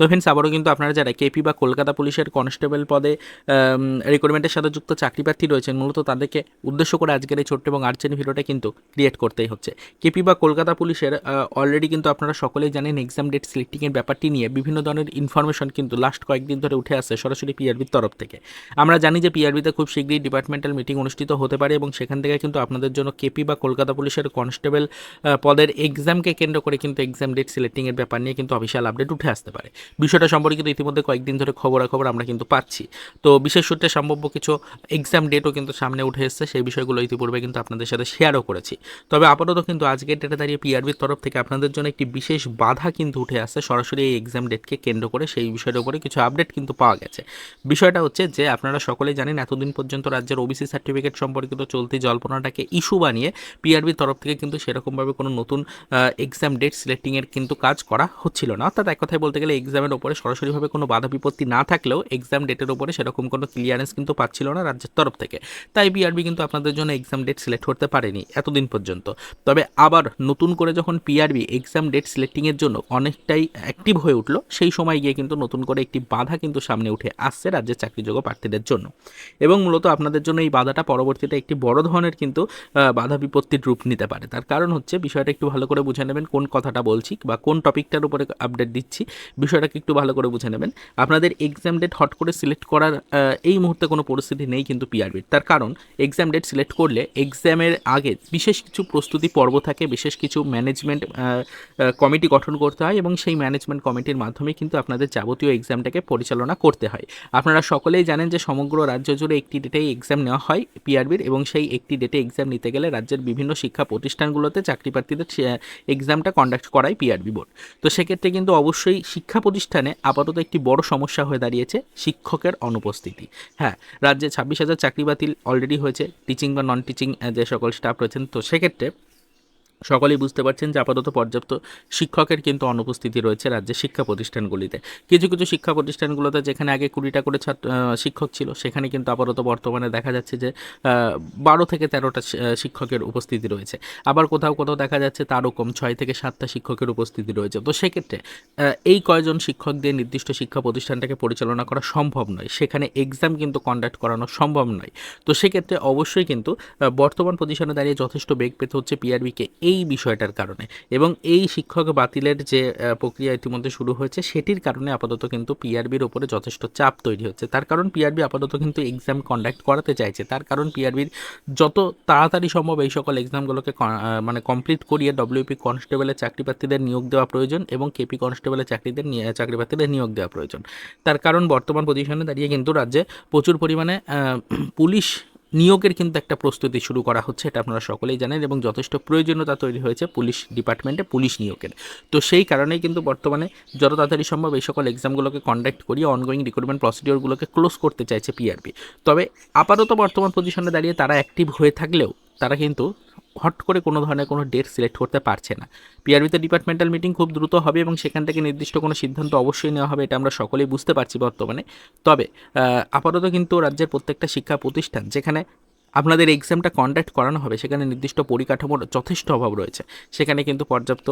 তো ফ্রেন্ডস আবারও কিন্তু আপনারা যারা কেপি বা কলকাতা পুলিশের কনস্টেবল পদে রিক্রুটমেন্টের সাথে যুক্ত চাকরি প্রার্থী রয়েছেন, মূলত তাদেরকে উদ্দেশ্য করে আজকের এই ছোট্ট এবং আর্চেন ভিডিওটা কিন্তু ক্রিয়েট করতেই হচ্ছে। কেপি বা কলকাতা পুলিশের অলরেডি কিন্তু আপনারা সকলেই জানেন এক্সাম ডেট সিলেক্টিংয়ের ব্যাপারটি নিয়ে বিভিন্ন ধরনের ইনফরমেশন কিন্তু লাস্ট কয়েকদিন ধরে উঠে আসছে সরাসরি পিআরবির তরফ থেকে। আমরা জানি যে পিআরবিতে খুব শীঘ্রই ডিপার্টমেন্টাল মিটিং অনুষ্ঠিত হতে পারে এবং সেখান থেকে কিন্তু আপনাদের জন্য কেপি বা কলকাতা পুলিশের কনস্টেবল পদের এক্সামকে কেন্দ্র করে কিন্তু এক্সাম ডেট সিলেক্টিংয়ের ব্যাপার নিয়ে কিন্তু অফিসিয়াল আপডেট উঠে আসতে পারে। বিষয়টা সম্পর্কিত ইতিমধ্যে কয়েকদিন ধরে খবরাখবর আমরা কিন্তু পাচ্ছি। তো বিশেষ সূত্রে সম্ভাব্য কিছু এক্সাম ডেটও কিন্তু সামনে উঠে এসেছে, সেই বিষয়গুলো ইতিপূর্বে কিন্তু আপনাদের সাথে শেয়ারও করেছি। তবে আপাতত কিন্তু আজকের ডেটে দাঁড়িয়ে পিআরবির তরফ থেকে আপনাদের জন্য একটি বিশেষ বাধা কিন্তু উঠে আসছে, সরাসরি এই এক্সাম ডেটকে কেন্দ্র করে সেই বিষয়ের উপরে কিছু আপডেট কিন্তু পাওয়া গেছে। বিষয়টা হচ্ছে যে, আপনারা সকলেই জানেন এতদিন পর্যন্ত রাজ্যের ওবিসি সার্টিফিকেট সম্পর্কিত চলতি জল্পনাটাকে ইস্যু বানিয়ে পিআরবির তরফ থেকে কিন্তু সেরকমভাবে কোনো নতুন এক্সাম ডেট সিলেক্টিংয়ের কিন্তু কাজ করা হচ্ছিল না। অর্থাৎ এক কথায় বলতে গেলে এক্সামের ওপরে সরাসরিভাবে কোনো বাধা বিপত্তি না থাকলেও এক্সাম ডেটের ওপরে সেরকম কোনো ক্লিয়ারেন্স কিন্তু পাচ্ছিল না রাজ্যের তরফ থেকে। তাই পিআরবি কিন্তু আপনাদের জন্য এক্সাম ডেট সিলেক্ট করতে পারেনি এতদিন পর্যন্ত। তবে আবার নতুন করে যখন পিআরবি এক্সাম ডেট সিলেক্টিংয়ের জন্য অনেকটাই অ্যাক্টিভ হয়ে উঠল, সেই সময় গিয়ে কিন্তু নতুন করে একটি বাধা কিন্তু সামনে উঠে আসছে রাজ্যের চাকরিযোগ্য প্রার্থীদের জন্য। এবং মূলত আপনাদের জন্য এই বাধাটা পরবর্তীতে একটি বড় ধরনের কিন্তু বাধা বিপত্তির রূপ নিতে পারে। তার কারণ হচ্ছে বিষয়টা একটু ভালো করে বুঝে নেবেন কোন কথাটা বলছি বা কোন টপিকটার উপরে আপডেট দিচ্ছি। বিষয়টাকে একটু ভালো করে বুঝে নেবেন। আপনাদের এক্সাম ডেট হট করে সিলেক্ট করার এই মুহূর্তে কোনো পরিস্থিতি নেই কিন্তু পিআরবির তার কারণ এক্সাম ডেট সিলেক্ট করলে এক্সামের আগে বিশেষ কিছু প্রস্তুতি পর্ব থাকে, বিশেষ কিছু ম্যানেজমেন্ট কমিটি গঠন করতে হয় এবং সেই ম্যানেজমেন্ট কমিটির মাধ্যমে কিন্তু আপনাদের যাবতীয় এক্সামটাকে পরিচালনা করতে হয়। আপনারা সকলেই জানেন যে সমগ্র রাজ্য জুড়ে একটি ডেটেই এক্সাম নেওয়া হয় পিআরবির এবং সেই একটি ডেটে এক্সাম নিতে গেলে রাজ্যের বিভিন্ন শিক্ষা প্রতিষ্ঠানগুলোতে চাকরি প্রার্থীদের এক্সামটা কন্ডাক্ট করায় পিআরবি বোর্ড। তো সেক্ষেত্রে কিন্তু অবশ্যই শিক্ষা প্রতিষ্ঠানে আপাতত একটি বড় সমস্যা হয়ে দাঁড়িয়েছে শিক্ষকের অনুপস্থিতি। হ্যাঁ রাজ্যে ছাব্বিশ হাজার চাকরি বাতিল অলরেডি হয়েছে টিচিং বা নন টিচিং যে সকল স্টাফ রয়েছেন, তো সেক্ষেত্রে সকলেই বুঝতে পারছেন যে আপাতত পর্যাপ্ত শিক্ষকের কিন্তু অনুপস্থিতি রয়েছে রাজ্যের শিক্ষা প্রতিষ্ঠানগুলিতে। কিছু কিছু শিক্ষা প্রতিষ্ঠানগুলোতে যেখানে আগে কুড়িটা করে ছাত্র শিক্ষক ছিল, সেখানে কিন্তু আপাতত বর্তমানে দেখা যাচ্ছে যে বারো থেকে তেরোটা শিক্ষকের উপস্থিতি রয়েছে। আবার কোথাও কোথাও দেখা যাচ্ছে তারও কম, ছয় থেকে সাতটা শিক্ষকের উপস্থিতি রয়েছে। তো সেক্ষেত্রে এই কয়জন শিক্ষক দিয়ে নির্দিষ্ট শিক্ষা প্রতিষ্ঠানটাকে পরিচালনা করা সম্ভব নয়, সেখানে এক্সাম কিন্তু কন্ডাক্ট করানো সম্ভব নয়। তো সেক্ষেত্রে অবশ্যই কিন্তু বর্তমান পজিশনে দাঁড়িয়ে যথেষ্ট বেগ পেতে হচ্ছে পিআরবিকে বিষয়টার কারণে। এবং এই শিক্ষক বাতিলের যে প্রক্রিয়া ইতিমধ্যে শুরু হয়েছে, সেটির কারণে আপাতত কিন্তু পিআরবির ওপরে যথেষ্ট চাপ তৈরি হচ্ছে। তার কারণ পিআরবি আপাতত কিন্তু এক্সাম কন্ডাক্ট করাতে চাইছে। তার কারণ পিআরবির যত তাড়াতাড়ি সম্ভব এই সকল এক্সামগুলোকে মানে কমপ্লিট করিয়ে ডব্লিউপি কনস্টেবলের চাকরি প্রার্থীদের নিয়োগ দেওয়া প্রয়োজন এবং কেপি কনস্টেবলের চাকরিদের চাকরি প্রার্থীদের নিয়োগ দেওয়া প্রয়োজন। তার কারণ বর্তমান পজিশনে দাঁড়িয়ে কিন্তু রাজ্যে প্রচুর পরিমাণে পুলিশ নিয়োগের কিন্তু একটা প্রস্তুতি শুরু করা হচ্ছে, এটা আপনারা সকলেই জানেন এবং যথেষ্ট প্রয়োজনীয়তা তৈরি হয়েছে পুলিশ ডিপার্টমেন্টে, পুলিশ নিয়োগের। তো সেই কারণেই কিন্তু বর্তমানে যত তাড়াতাড়ি সম্ভব এই সকল এক্সামগুলোকে কন্ডাক্ট করিয়ে অনগোয়িং রিক্রুটমেন্ট প্রসিডিওরগুলোকে ক্লোজ করতে চাইছে পিআরবি তবে আপাতত বর্তমান পজিশনে দাঁড়িয়ে তারা অ্যাক্টিভ হয়ে থাকলেও তারা কিন্তু হট করে কোনো ধরনের কোনো ডেট সিলেক্ট করতে পারছে না। পিআরবিতে ডিপার্টমেন্টাল মিটিং খুব দ্রুত হবে এবং সেখান থেকে নির্দিষ্ট কোনো সিদ্ধান্ত অবশ্যই নেওয়া হবে, এটা আমরা সকলেই বুঝতে পারছি বর্তমানে। তবে আপাতত কিন্তু রাজ্যের প্রত্যেকটা শিক্ষা প্রতিষ্ঠান, যেখানে আপনাদের এক্সামটা কন্ডাক্ট করানো হবে, সেখানে নির্দিষ্ট পরিকাঠামোর যথেষ্ট অভাব রয়েছে। সেখানে কিন্তু পর্যাপ্ত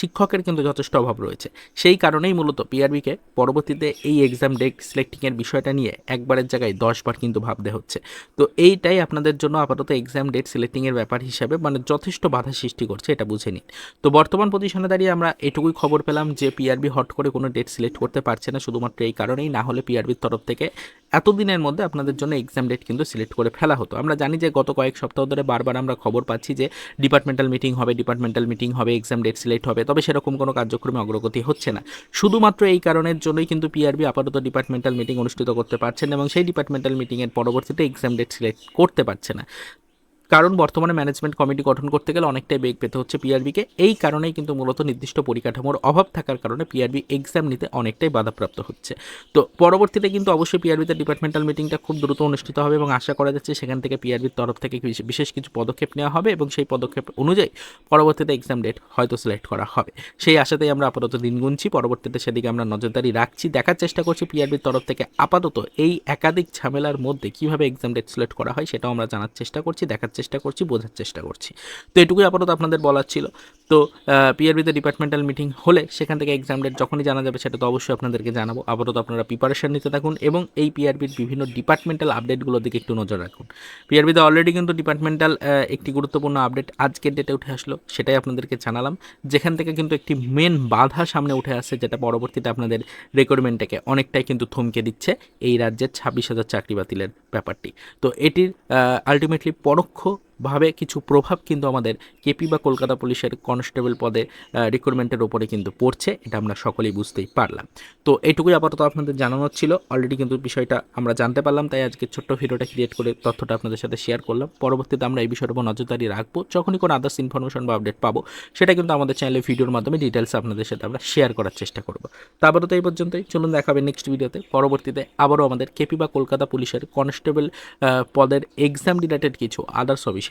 শিক্ষকের কিন্তু যথেষ্ট অভাব রয়েছে। সেই কারণেই মূলত পিআরবিকে পরবর্তীতে এই এক্সাম ডেট সিলেক্টিংয়ের বিষয়টা নিয়ে একবারের জায়গায় দশবার কিন্তু ভাবতে হচ্ছে। তো এইটাই আপনাদের জন্য আপাতত এক্সাম ডেট সিলেক্টিংয়ের ব্যাপার হিসাবে মানে যথেষ্ট বাধা সৃষ্টি করছে এটা বুঝে নিন। তো বর্তমান পজিশনে দাঁড়িয়ে আমরা এটুকুই খবর পেলাম যে পিআরবি হট করে কোনো ডেট সিলেক্ট করতে পারছে না, শুধুমাত্র এই কারণেই, না হলে পিআরবির তরফ থেকে এতদিনের মধ্যে আপনাদের জন্য এক্সাম ডেট কিন্তু সিলেক্ট করে ফেলা হতো। আমরা জানি যে গত কয়েক সপ্তাহ ধরে বারবার আমরা খবর পাচ্ছি যে ডিপার্টমেন্টাল মিটিং হবে ডিপার্টমেন্টাল মিটিং হবে এক্সাম ডেট সিলেক্ট হবে, তবে সেরকম কোনো কার্যক্রমে অগ্রগতি হচ্ছে না। শুধুমাত্র এই কারণের জন্যই কিন্তু পিআরবি আপাতত ডিপার্টমেন্টাল মিটিং অনুষ্ঠিত করতে পারছেন এবং সেই ডিপার্টমেন্টাল মিটিংয়ের পরবর্তীতে এক্সাম ডেট সিলেক্ট করতে পারছে না। কারণ বর্তমানে ম্যানেজমেন্ট কমিটি গঠন করতে গেলে অনেকটাই বেগ পেতে হচ্ছে পিআরবিকে এই কারণেই কিন্তু মূলত নির্দিষ্ট পরিকাঠামোর অভাব থাকার কারণে পিআরবি এক্সাম নিতে অনেকটাই বাধাপ্রাপ্ত হচ্ছে। তো পরবর্তীতে কিন্তু অবশ্যই পিআরবিতে ডিপার্টমেন্টাল মিটিংটা খুব দ্রুত অনুষ্ঠিত হবে এবং আশা করা যাচ্ছে সেখান থেকে পিআরবির তরফ থেকে বিশ- বিশেষ কিছু পদক্ষেপ নেওয়া হবে এবং সেই পদক্ষেপ অনুযায়ী পরবর্তীতে এক্সাম ডেট হয়তো সিলেক্ট করা হবে। সেই আশাতেই আমরা আপাতত দিন গুনছি। পরবর্তীতে সেদিকে আমরা নজরদারি রাখছি। দেখার চেষ্টা করছি পিআরবির তরফ থেকে আপাতত এই একাধিক ঝামেলার মধ্যে কীভাবে এক্সাম ডেট সিলেক্ট করা হয় সেটাও আমরা জানার চেষ্টা করছি। দেখার করছি বোঝার চেষ্টা করছি। তো এটুকুই আপাতত আপনাদের বলার ছিল। তো পিআরবিতে ডিপার্টমেন্টাল মিটিং হলে সেখান থেকে এক্সাম ডেট যখনই জানা যাবে সেটা তো অবশ্যই আপনাদেরকে জানাব। আপাতত আপনারা প্রিপারেশান নিতে থাকুন এবং এই পিআরবির বিভিন্ন ডিপার্টমেন্টাল আপডেটগুলোর দিকে একটু নজর রাখুন। পিআরবিতে অলরেডি কিন্তু ডিপার্টমেন্টাল একটি গুরুত্বপূর্ণ আপডেট আজকের ডেটে উঠে আসলো, সেটাই আপনাদেরকে জানালাম। যেখান থেকে কিন্তু একটি মেন বাধা সামনে উঠে আসছে, যেটা পরবর্তীতে আপনাদের রিক্রুটমেন্টটাকে অনেকটাই কিন্তু থমকে দিচ্ছে এই রাজ্যের ছাব্বিশ হাজার চাকরি বাতিলের ব্যাপারটি। তো এটির আলটিমেটলি পরোক্ষভাবে কিছু প্রভাব কিন্তু আমাদের কেপি বা কলকাতা পুলিশের কনস্টেবল পদে রিক্রুটমেন্টের ওপরে কিন্তু পড়ছে, এটা আমরা সকলেই বুঝতেই পারলাম। তো এইটুকুই আপাতত আপনাদের জানানোর ছিল। অলরেডি কিন্তু বিষয়টা আমরা জানতে পারলাম, তাই আজকে ছোট্ট ভিডিওটা ক্রিয়েট করে তথ্যটা আপনাদের সাথে শেয়ার করলাম। পরবর্তীতে আমরা এই বিষয়ের উপর নজরদারি রাখব। যখনই কোনো আদার্স ইনফরমেশন বা আপডেট পাবো, সেটা কিন্তু আমাদের চ্যানেলে ভিডিওর মাধ্যমে ডিটেলস আপনাদের সাথে আমরা শেয়ার করার চেষ্টা করব। তো আপাতত এই পর্যন্তই। চলুন দেখাবে নেক্সট ভিডিওতে পরবর্তীতে আবারও আমাদের কেপি বা কলকাতা পুলিশের কনস্টেবল পদের এক্সাম রিলেটেড কিছু আদার্স